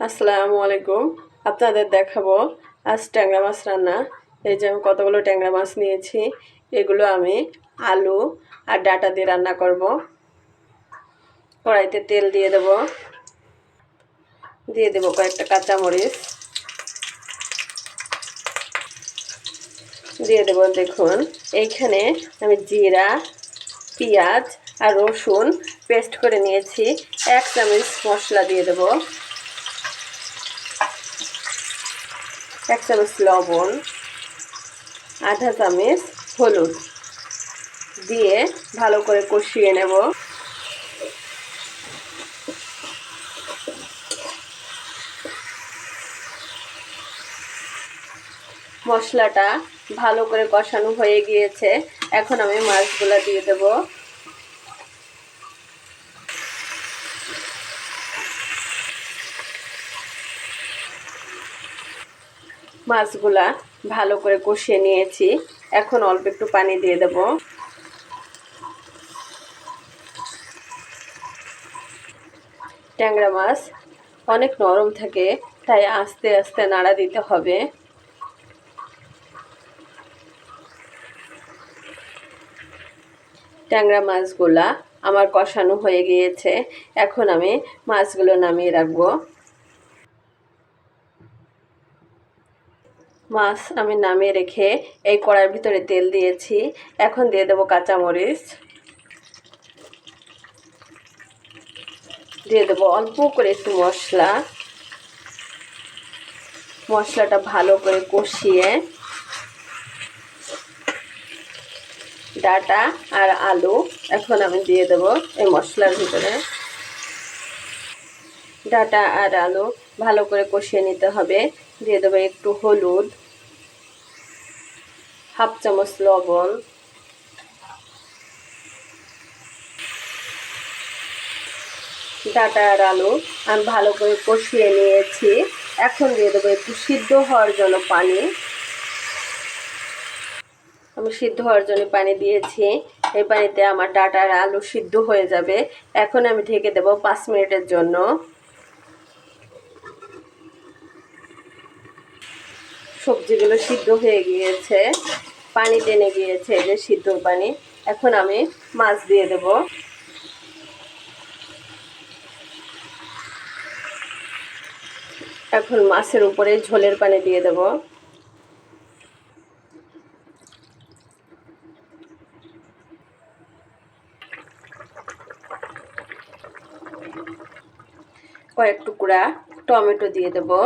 আসসালামু আলাইকুম। আপনাদের দেখাবো আজ ট্যাংরা মাছ রান্না। এই যে আমি কতগুলো ট্যাংরা মাছ নিয়েছি, এগুলো আমি আলু আর ডাটা দিয়ে রান্না করব। কড়াইতে তেল দিয়ে দেব। দিয়ে দেব কয়েকটা কাঁচামরিচ। দিয়ে দেব দেখুন, এইখানে আমি জিরা, পেঁয়াজ আর রসুন পেস্ট করে নিয়েছি। এক চামচ মশলা দিয়ে দেবো। এক চামচ লবণ, আধা চামচ হলুদ দিয়ে ভালো করে কষিয়ে নেব। মশলাটা ভালো করে কষানো হয়ে গিয়েছে। এখন আমি মাছগুলা দিয়ে দেব। মাছগুলা ভালো করে কষিয়ে নিয়েছি। এখন অল্প একটু পানি দিয়ে দেব। ট্যাংরা মাছ অনেক নরম থাকে, তাই আস্তে আস্তে নাড়া দিতে হবে। ট্যাংরা মাছগুলা আমার কষানো হয়ে গিয়েছে। এখন আমি মাছগুলো নামিয়ে রাখব। মাছ আমি নামিয়ে রেখে এই কড়াইয়ের ভিতরে তেল দিয়েছি। এখন দিয়ে দেবো কাঁচামরিচ। দিয়ে দেবো অল্প করে একটু মশলা। মশলাটা ভালো করে কষিয়ে ডাটা আর আলু এখন আমি দিয়ে দেব এই মশলার ভিতরে। ডাটা আর আলু ভালো করে কষিয়ে নিতে হবে। দিয়ে দেবো একটু হলুদ, হাফ চামচ লবণ, ডাটা আর আলু আমি ভালো করে কষিয়ে নিয়েছি। এখন দিয়ে দেবো একটু সিদ্ধ হওয়ার জন্য পানি। আমি সিদ্ধ হওয়ার জন্য পানি দিয়েছি। এই পানিতে আমার ডাটা আর আলু সিদ্ধ হয়ে যাবে। এখন আমি ঢেকে দেবো পাঁচ মিনিটের জন্য। সবজিগুলো সিদ্ধ হয়ে গিয়েছে। পানি টেনে গিয়েছে যে সিদ্ধ পানি। এখন আমি মাছ দিয়ে দেব। এখন মাছের উপরে ঝোলের পানি দিয়ে দেব। কয়েক টুকরা টমেটো দিয়ে দেবো।